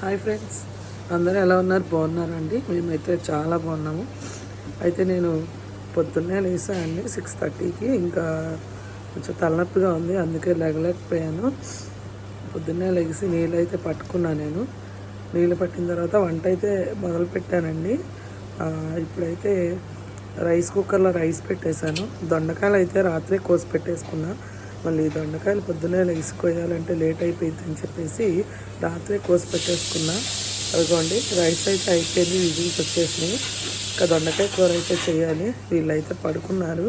Hi friends. అందరూ ఎలా ఉన్నారు? బాగున్నారండి? మేమైతే చాలా బాగున్నాము. అయితే నేను పొద్దున్నే లేసానండి సిక్స్ థర్టీకి. ఇంకా కొంచెం తలనొప్పిగా ఉంది అందుకే లేగలేకపోయాను. పొద్దున్నే లెగిసి నీళ్ళు అయితే పట్టుకున్నాను నేను. నీళ్ళు పట్టిన తర్వాత వంట అయితే మొదలు పెట్టానండి. ఇప్పుడైతే రైస్ కుక్కర్లో రైస్ పెట్టేశాను. దొండకాయలు అయితే రాత్రే కోసి పెట్టేసుకున్నాను మళ్ళీ దొండకాయలు పొద్దున్నే లెగిసి లేట్ అయిపోయింది అని చెప్పేసి రాత్రే కోసి పెట్టేసుకున్నా. అదిగోండి రైస్ అయితే అయిపోయింది విజిల్స్ వచ్చేసినాయి. ఇంకా దొండకాయ కూర అయితే చేయాలి. వీళ్ళైతే పడుకున్నారు.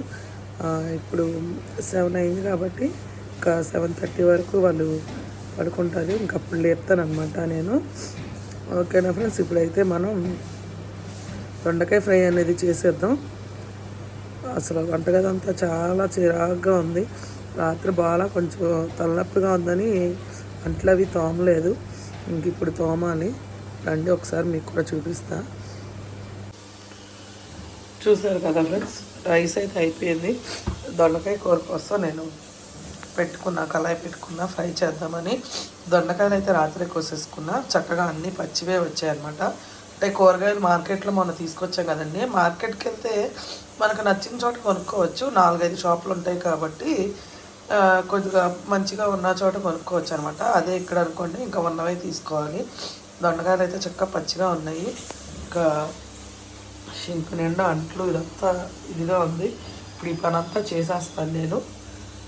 ఇప్పుడు సెవెన్ అయింది కాబట్టి ఇంకా సెవెన్ థర్టీ వరకు వాళ్ళు పడుకుంటారు. ఇంకా అప్పుడు అనమాట నేను. ఓకేనా ఫ్రెండ్స్? ఇప్పుడైతే మనం దొండకాయ ఫ్రై అనేది చేసేద్దాం. అసలు వంటగది అంతా చాలా చిరాగ్గా ఉంది. రాత్రి బాగా కొంచెం తలనొప్పిగా ఉందని అంట్లు అవి తోమలేదు. ఇంక ఇప్పుడు తోమాలి. రండి ఒకసారి మీకు కూడా చూపిస్తా. చూసారు కదా ఫ్రెండ్స్ రైస్ అయితే అయిపోయింది. దొండకాయ కూర కోసం నేను పెట్టుకున్నా కళాయి పెట్టుకున్నా ఫ్రై చేద్దామని. దొండకాయలు అయితే రాత్రి కోసేసుకున్నా. చక్కగా అన్నీ పచ్చివే వచ్చాయన్నమాట అంటే కూరగాయలు మార్కెట్లో మొన్న తీసుకొచ్చాం కదండి. మార్కెట్కి వెళ్తే మనకు నచ్చిన చోట కొనుక్కోవచ్చు. నాలుగైదు షాపులు ఉంటాయి కాబట్టి కొద్దిగా మంచిగా ఉన్న చోట కొనుక్కోవచ్చు అనమాట అదే ఇక్కడ అనుకోండి ఇంకా ఉన్నవే తీసుకోవాలి. దొండకాయలు అయితే చక్కగా పచ్చిగా ఉన్నాయి. ఇంకా షింక్ నిండా అంట్లు ఇదంతా ఇదిగా ఉంది. ఇప్పుడు ఈ పని అంతా చేసేస్తాను నేను.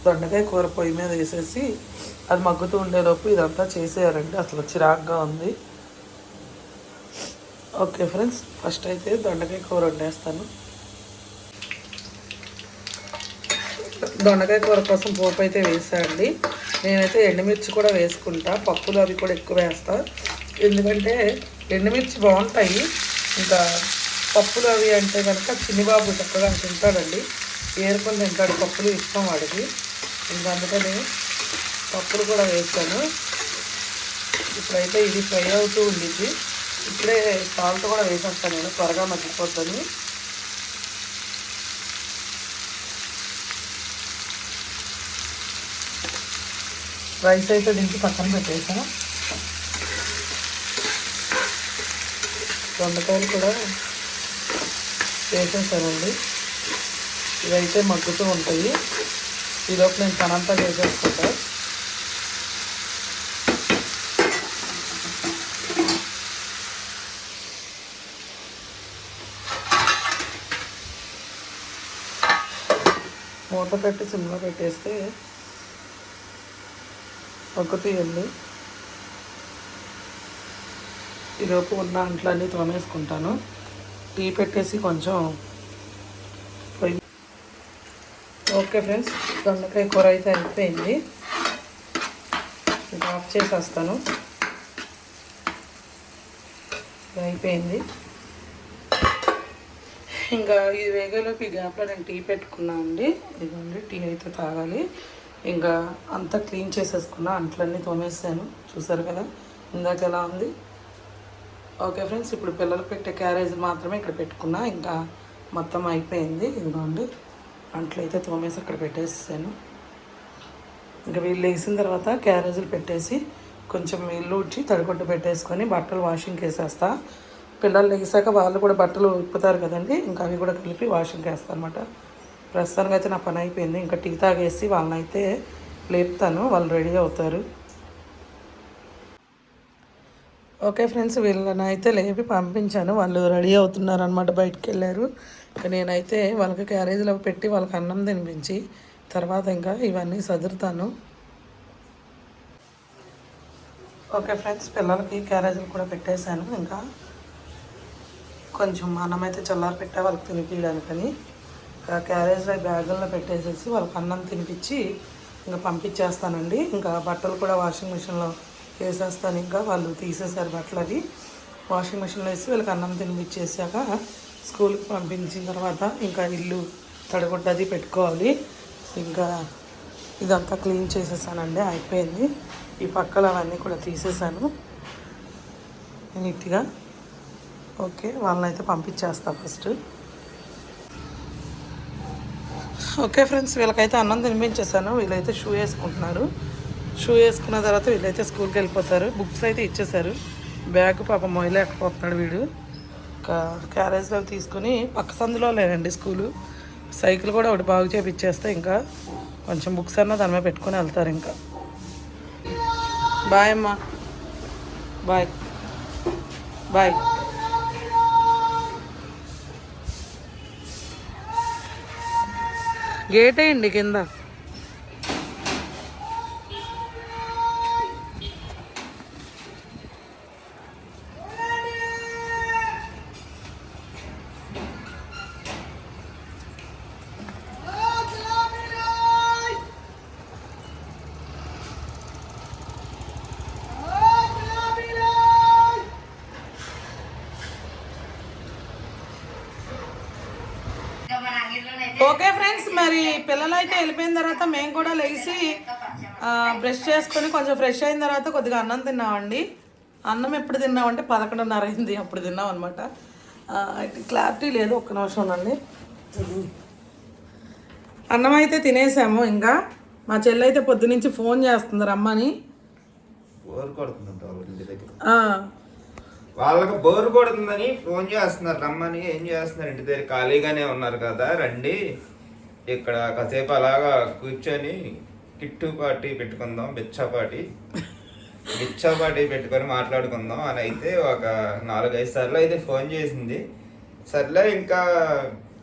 దొండకాయ కూర పొయ్యి మీద వేసేసి అది మగ్గుతూ ఉండేలోపు ఇదంతా చేసేయాలండి. అసలు చిరాగ్గా ఉంది. ఓకే ఫ్రెండ్స్ ఫస్ట్ అయితే దొండకాయ కూర వండేస్తాను. దొండకాయ కూర కోసం పోపు అయితే వేసానండి. నేనైతే ఎండుమిర్చి కూడా వేసుకుంటా. పప్పులు అవి కూడా ఎక్కువ వేస్తా. ఎందుకంటే ఎండుమిర్చి బాగుంటాయి. ఇంకా పప్పులు అవి అంటే కనుక చిన్నిబాబు చక్కగా తింటాడండి. ఏరుకొని తింటాడు. పప్పులు ఇష్టం వాడికి. ఇంకా అందుకని పప్పులు కూడా వేస్తాను ఇప్పుడైతే ఇది ఫ్రై అవుతూ ఉండిద్ది. ఇప్పుడే సాల్ట్ కూడా వేసేస్తాను నేను. త్వరగా మగ్గిపోతుంది రైస్ అయితే దింపి పక్కన పెట్టేసాను దొండకాయలు కూడా వేసేసానండి. ఇవైతే మగ్గుతూ ఉంటాయి. ఈలోపు నేను పనంతా చేసేసుకుంటా. మూత పెట్టి సిమ్లో పెట్టేస్తే మగ్గుతాయండి ఈలోపు ఉన్న అంట్లన్నీ తోమేసుకుంటాను. టీ పెట్టేసి కొంచెం పోయి ఓకే ఫ్రెండ్స్ దొండకాయ కూర అయితే అయిపోయింది. ఆఫ్ చేసేస్తాను. అయిపోయింది. ఇంకా ఇది వేగేలోపు ఈ గ్యాప్లో నేను టీ పెట్టుకున్నాను అండి. ఇదిగోండి టీ అయితే తాగాలి. ఇంకా అంతా క్లీన్ చేసేసుకున్నా అంట్లన్నీ తోమేసాను. చూసారు కదా? ఇందాక ఎలా ఉంది? ఓకే ఫ్రెండ్స్ ఇప్పుడు పిల్లలు పెట్టే క్యారేజ్ మాత్రమే ఇక్కడ పెట్టుకున్నా. ఇంకా మొత్తం అయిపోయింది. ఇదిగోండి అంట్లు అయితే తోమేసి అక్కడ పెట్టేసాను ఇంకా వీళ్ళు వేసిన తర్వాత క్యారేజీలు పెట్టేసి కొంచెం ఇల్లు ఉడ్చి తడిగుడ్డ పెట్టేసుకొని బట్టలు వాషింగ్కి వేసేస్తా పిల్లలు లేసాక వాళ్ళు కూడా బట్టలు ఉప్పుతారు కదండి ఇంకా అవి కూడా కలిపి వాషింగ్కి వేస్తాను అనమాట ప్రస్తుతానికి అయితే నా పని అయిపోయింది. ఇంకా టీ తాగేసి వాళ్ళని అయితే లేపుతాను. వాళ్ళు రెడీ అవుతారు. ఓకే ఫ్రెండ్స్ వీళ్ళని అయితే లేపి పంపించాను. వాళ్ళు రెడీ అవుతున్నారు అనమాట బయటికి వెళ్ళారు. ఇంకా నేనైతే వాళ్ళకి క్యారేజీలో పెట్టి వాళ్ళకి అన్నం తినిపించి తర్వాత ఇంకా ఇవన్నీ సదురుతాను. ఓకే ఫ్రెండ్స్ పిల్లలకి క్యారేజీలు కూడా పెట్టేశాను. ఇంకా కొంచెం అన్నం అయితే చల్లారి పెట్టా వాళ్ళకి తినిపించడానికని క్యారేజ్లో బ్యాగుల్లో పెట్టేసేసి వాళ్ళకి అన్నం తినిపించి ఇంకా పంపించేస్తానండి. ఇంకా బట్టలు కూడా వాషింగ్ మిషన్లో వేసేస్తాను. ఇంకా వాళ్ళు తీసేశారు బట్టలు అవి. వాషింగ్ మిషన్లో వేసి వీళ్ళకి అన్నం తినిపించేసాక స్కూల్కి పంపించిన తర్వాత ఇంకా ఇల్లు తడగొట్టది పెట్టుకోవాలి. ఇంకా ఇదంతా క్లీన్ చేసేసానండి. అయిపోయింది. ఈ పక్కల అవన్నీ కూడా తీసేసాను. నీట్గా. ఓకే వాళ్ళని అయితే పంపించేస్తా ఫస్ట్. ఓకే ఫ్రెండ్స్ వీళ్ళకైతే అన్నం తినిపించేసాను వీళ్ళైతే షూ వేసుకుంటున్నారు. షూ వేసుకున్న తర్వాత వీళ్ళైతే స్కూల్కి వెళ్ళిపోతారు. బుక్స్ అయితే ఇచ్చేసారు బ్యాగ్ పాప మొయ్యలేకపోతున్నాడు వీడు. క్యారేజ్లో తీసుకుని పక్క సందులో లేనండి స్కూలు. సైకిల్ కూడా ఒకటి బాగు చేపిచ్చేస్తే ఇంకా కొంచెం బుక్స్ అన్నా దాని మీద పెట్టుకొని వెళ్తారు ఇంకా. బాయ్ అమ్మా. బాయ్. బాయ్. గేట్ వేయండి కింద ఓకే ఫ్రెండ్స్ మరి పిల్లలు అయితే వెళ్ళిపోయిన తర్వాత మేము కూడా లేచి బ్రష్ చేసుకొని కొంచెం ఫ్రెష్ అయిన తర్వాత కొద్దిగా అన్నం తిన్నామండి. అన్నం ఎప్పుడు తిన్నామంటే పదకొండున్నర అయింది అప్పుడు తిన్నాం అనమాట క్లారిటీ లేదు ఒక్క నిమిషం ఉండండి. అన్నం అయితే తినేసాము ఇంకా. మా చెల్లి అయితే పొద్దునుంచి ఫోన్ చేస్తుంది రమ్మని. వాళ్ళకి బోర్ కొడుతుందని ఫోన్ చేస్తున్నారు రమ్మని ఏం చేస్తున్నారు? ఇంటి దగ్గర ఖాళీగానే ఉన్నారు కదా రండి. ఇక్కడ కాసేపు అలాగా కూర్చొని కిట్టు పార్టీ పెట్టుకుందాం బిచ్చా పార్టీ. బిచ్చా పార్టీ పెట్టుకొని మాట్లాడుకుందాం అని అయితే ఒక నాలుగైదు సార్లు అయితే ఫోన్ చేసింది. సర్లే ఇంకా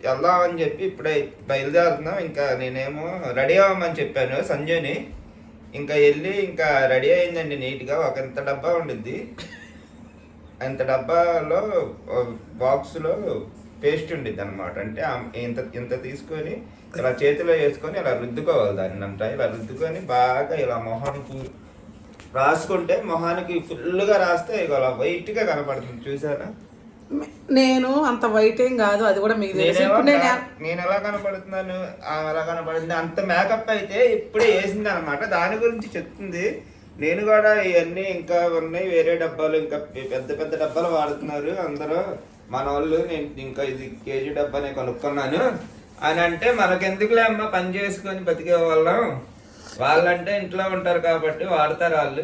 వెళ్దామని చెప్పి ఇప్పుడే బయలుదేరుతున్నాం. ఇంకా నేనేమో రెడీ అవ్వమని చెప్పాను సంజయ్ని. ఇంకా వెళ్ళి ఇంకా రెడీ అయిందండి నీట్గా. ఒక ఇంత డబ్బా ఉండిద్ది. అంత డబ్బాలో బాక్స్లో పేస్ట్ ఉండిద్ది అనమాట అంటే ఇంత ఇంత తీసుకొని ఇలా చేతిలో వేసుకొని ఇలా రుద్దుకోవాలి దాన్ని అంట ఇలా రుద్దుకొని బాగా ఇలా మొహానికి రాసుకుంటే మొహానికి ఫుల్గా రాస్తే ఇక అలా వైట్గా కనపడుతుంది. చూసారా? నేను అంత వైట్ ఏం కాదు. అది కూడా మీకు నేను ఎలా కనపడుతున్నాను? ఎలా కనపడుతుంది అంత మేకప్ అయితే ఇప్పుడే వేసింది అనమాట దాని గురించి చెప్తుంది. నేను కూడా ఇవన్నీ ఇంకా ఉన్నాయి. వేరే డబ్బాలు ఇంకా పెద్ద పెద్ద డబ్బాలు వాడుతున్నారు అందరూ. మన వాళ్ళు నేను ఇంకా ఇది కేజీ డబ్బానే కొనుక్కున్నాను. అని అంటే మనకెందుకులే అమ్మ పని చేసుకొని బతికే వాళ్ళం. వాళ్ళంటే ఇంట్లో ఉంటారు కాబట్టి వాడతారు వాళ్ళు.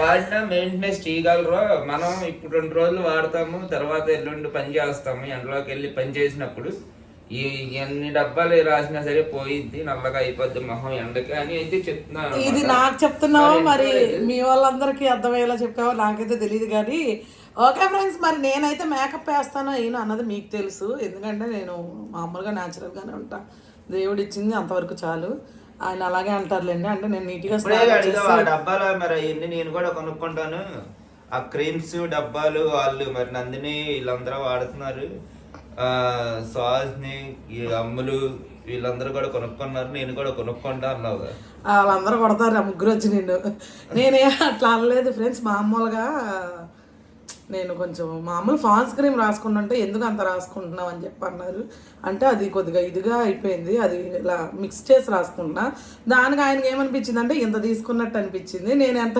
వాడినా మెయింటెనెన్స్ చేయగలరు. మనం ఇప్పుడు రెండు రోజులు వాడతాము తర్వాత ఎల్లుండి పని చేస్తాము ఎండలోకి వెళ్ళి పని చేసినప్పుడు. ఈ ఎన్ని డబ్బాలు రాసినా సరే పోయిద్ది నల్లగా అయిపోద్ది మొహం ఎండకి అని అయితే చెప్తున్నాను ఇది. నాకు చెప్తున్నావు మరి? మీ వాళ్ళందరికీ అర్థమయ్యేలా చెప్పావో నాకైతే తెలియదు కానీ. ఓకే ఫ్రెండ్స్ మరి నేనైతే మేకప్ వేస్తానో అయినా అన్నది మీకు తెలుసు. ఎందుకంటే నేను మామూలుగా న్యాచురల్గానే ఉంటా. దేవుడు ఇచ్చింది అంతవరకు చాలు. ఆయన అలాగే అంటారులేండి. అంటే నేను నీట్గా డబ్బాలు మరి అవన్నీ నేను కూడా కొనుక్కుంటాను. ఆ క్రీమ్స్ డబ్బాలు వాళ్ళు మరి నందిని వీళ్ళందరూ వాడుతున్నారు. సాస్ని ఈ అమ్ములు వీళ్ళందరూ కూడా కొనుక్కున్నారు నేను కూడా కొనుక్కుంటా అన్నావు కదా. వాళ్ళందరూ కొడతారు ఆ ముగ్గురు వచ్చి నిన్ను నేనే అట్లా అనలేదు ఫ్రెండ్స్ మామూలుగా నేను కొంచెం మామూలు ఫాన్స్ క్రీమ్ రాసుకుంటుంటే ఎందుకు అంత రాసుకుంటున్నావు అని చెప్పి అన్నారు అంటే అది కొద్దిగా ఇదిగా అయిపోయింది. అది ఇలా మిక్స్ చేసి రాసుకుంటున్నా. దానికి ఆయనకి ఏమనిపించింది అంటే ఇంత తీసుకున్నట్టు అనిపించింది. నేను ఎంత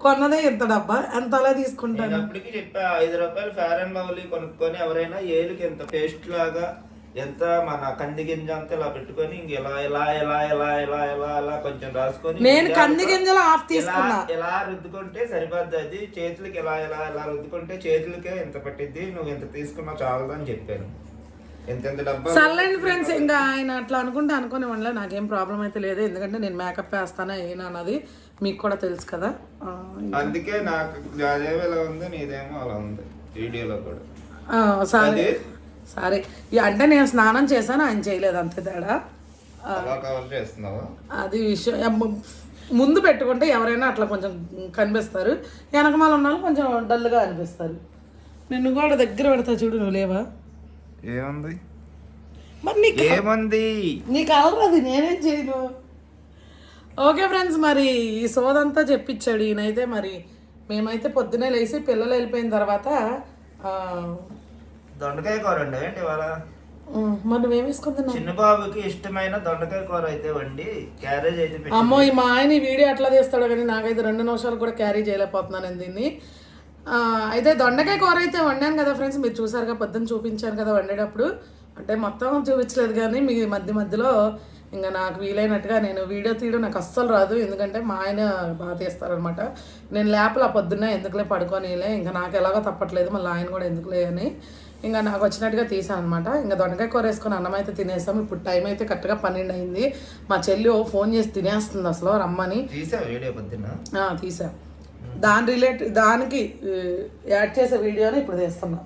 కొన్నదే ఇంత డబ్బా. ఎంత అలా తీసుకుంటాను? అప్పటికి చెప్పా ఐదు రూపాయలు ఫేర్ అండ్ లవ్లీ కొనుక్కొని ఎవరైనా ఏలుకి ఎంత పేస్ట్ లాగా ఎంత మన కంది గింజ అంతా ఇలా పెట్టుకొని ఇంక ఇలా ఇలా ఇలా ఇలా ఇలా ఇలా ఇలా కొంచెం రాసుకొని నేను కంది గింజలు ఆఫ్ తీసుకున్నా. ఇలా రుద్దుకుంటే సరిపోద్ది అది. చేతులకి ఇలా ఇలా ఇలా రుద్దుకుంటే చేతులకే ఎంత పట్టిద్ది? నువ్వు ఎంత తీసుకున్నావు చాలదు అని చెప్పాను. సర్లేండి ఫ్రెండ్స్ ఇంకా ఆయన అట్లా అనుకుంటే అనుకునే వాళ్ళ నాకేం ప్రాబ్లం అయితే లేదు. ఎందుకంటే నేను మేకప్ వేస్తానా ఏనా అన్నది మీకు కూడా తెలుసు కదా. అందుకే నాకు ఇలా ఉంది నీదేమో అలా ఉంది. వీడియోలో కూడా. సరే. సరే. అంటే నేను స్నానం చేశాను ఆయన చేయలేదు అంతే తేడా. అది విషయం. ముందు పెట్టుకుంటే ఎవరైనా అట్లా కొంచెం కనిపిస్తారు. వెనకమాల ఉన్న వాళ్ళు కొంచెం డల్గా అనిపిస్తారు. నిన్ను కూడా దగ్గర పెడతా చూడు నువ్వు లేవా? ఏముంది? మరి నీకు ఏముంది? నీకు అలరు అది? నేనేం చేయను. ఓకే ఫ్రెండ్స్ మరి ఈ సోదంతా చెప్పించాడు ఈయనైతే. మరి మేమైతే పొద్దునే లేచి పిల్లలు వెళ్ళిపోయిన తర్వాత దొండకాయ కూర అండి ఏంటి ఇవాళ? వేసుకుంటున్నావు చిన్న బాబుకి ఇష్టమైన దొండకాయ కూర అయితే వండి క్యారేజ్ అయితే అమ్మో ఈ మా ఆయన వీడియో ఎట్లా తీస్తాడో కానీ నాకైతే రెండు నిమిషాలు కూడా క్యారీ చేయలేకపోతున్నాను నేను దీన్ని. అయితే దొండకాయ కూర అయితే వండాను కదా ఫ్రెండ్స్. మీరు చూసారుగా పొద్దున్న చూపించాను కదా వండేటప్పుడు. అంటే మొత్తం చూపించలేదు కానీ మీ మధ్య మధ్యలో ఇంకా నాకు వీలైనట్టుగా నేను వీడియో తీయడం నాకు అస్సలు రాదు. ఎందుకంటే మా ఆయన బాగా తీస్తారనమాట నేను లేపల పొద్దున్నే ఎందుకులే పడుకోనిలే ఇంకా నాకు ఎలాగో తప్పట్లేదు. మళ్ళీ ఆయన కూడా ఎందుకులే అని. ఇంకా నాకు వచ్చినట్టుగా తీసాను అనమాట ఇంకా దొండకాయ కూర వేసుకొని అన్నం అయితే తినేసాం ఇప్పుడు టైం అయితే కరెక్ట్గా పన్నెండు అయింది. మా చెల్లి ఓ ఫోన్ చేసి తినేస్తుంది అసలు రమ్మని. తీసా. దాని రిలేట్ దానికి యాడ్ చేసే వీడియోని ఇప్పుడు తీస్తున్నా.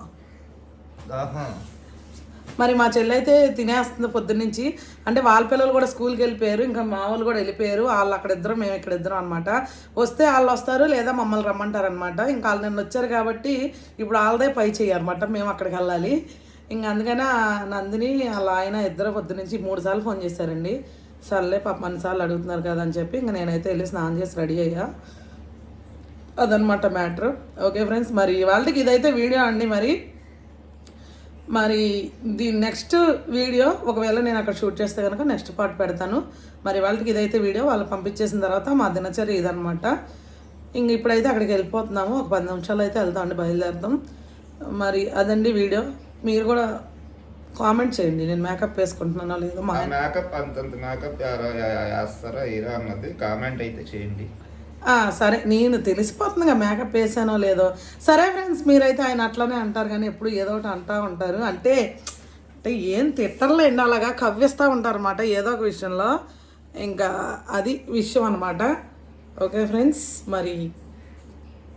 మరి మా చెల్లి అయితే తినేస్తుంది పొద్దున్నుంచి. అంటే వాళ్ళ పిల్లలు కూడా స్కూల్కి వెళ్ళిపోయారు ఇంకా మా వాళ్ళు కూడా వెళ్ళిపోయారు. వాళ్ళు అక్కడ ఇద్దరు మేము ఇక్కడ ఇద్దరం అనమాట వస్తే వాళ్ళు వస్తారు లేదా మమ్మల్ని రమ్మంటారు అనమాట ఇంకా వాళ్ళు నిన్న వచ్చారు కాబట్టి ఇప్పుడు వాళ్ళదే పై చేయనమాట మేము అక్కడికి వెళ్ళాలి. ఇంకా అందుకనే నందిని వాళ్ళ ఆయన ఇద్దరు పొద్దునుంచి మూడు సార్లు ఫోన్ చేశారండి. సర్లే పాప సార్లు అడుగుతున్నారు కదా అని చెప్పి ఇంకా నేనైతే వెళ్ళి స్నానం చేసి రెడీ అయ్యా. అదనమాట మ్యాటర్. ఓకే ఫ్రెండ్స్ మరి వాళ్ళకి ఇదైతే వీడియో అండి మరి. మరి ది నెక్స్ట్ వీడియో ఒకవేళ నేను అక్కడ షూట్ చేస్తే కనుక నెక్స్ట్ పార్ట్ పెడతాను. మరి వాళ్ళకి ఇదైతే వీడియో వాళ్ళు పంపించేసిన తర్వాత మా దినచర్య ఇదనమాట ఇంక ఇప్పుడైతే అక్కడికి వెళ్ళిపోతున్నాము. ఒక పది నిమిషాలు అయితే వెళ్తామండి బయలుదేరుతాం. మరి అదండి వీడియో. మీరు కూడా కామెంట్ చేయండి. నేను మేకప్ వేసుకుంటున్నానో లేదో మా మేకప్ అంతంత మేకప్ వేస్తారా ఇరా అన్నది కామెంట్ అయితే చేయండి. సరే నేను తెలిసిపోతుందిగా మేకప్ వేసానో లేదో. సరే ఫ్రెండ్స్ మీరైతే ఆయన అట్లనే అంటారు కానీ ఎప్పుడు ఏదో ఒకటి అంటూ ఉంటారు. అంటే అంటే ఏం తిట్టర్లేండి అలాగా కవ్విస్తూ ఉంటారు అనమాట ఏదో ఒక విషయంలో. ఇంకా అది విషయం అనమాట ఓకే ఫ్రెండ్స్ మరి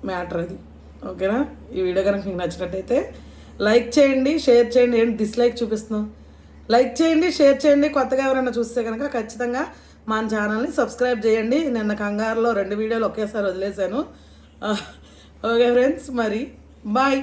మ్యాటర్ అది. ఓకేనా? ఈ వీడియో కనుక మీకు నచ్చినట్టయితే లైక్ చేయండి షేర్ చేయండి. ఏంటి డిస్లైక్ చూపిస్తున్నాం లైక్ చేయండి షేర్ చేయండి. కొత్తగా ఎవరైనా చూస్తే కనుక ఖచ్చితంగా మా ఛానల్ని సబ్స్క్రైబ్ చేయండి. నిన్న కంగారులో రెండు వీడియోలు ఒకేసారి వదిలేశాను. ఓకే ఫ్రెండ్స్ మరి బాయ్.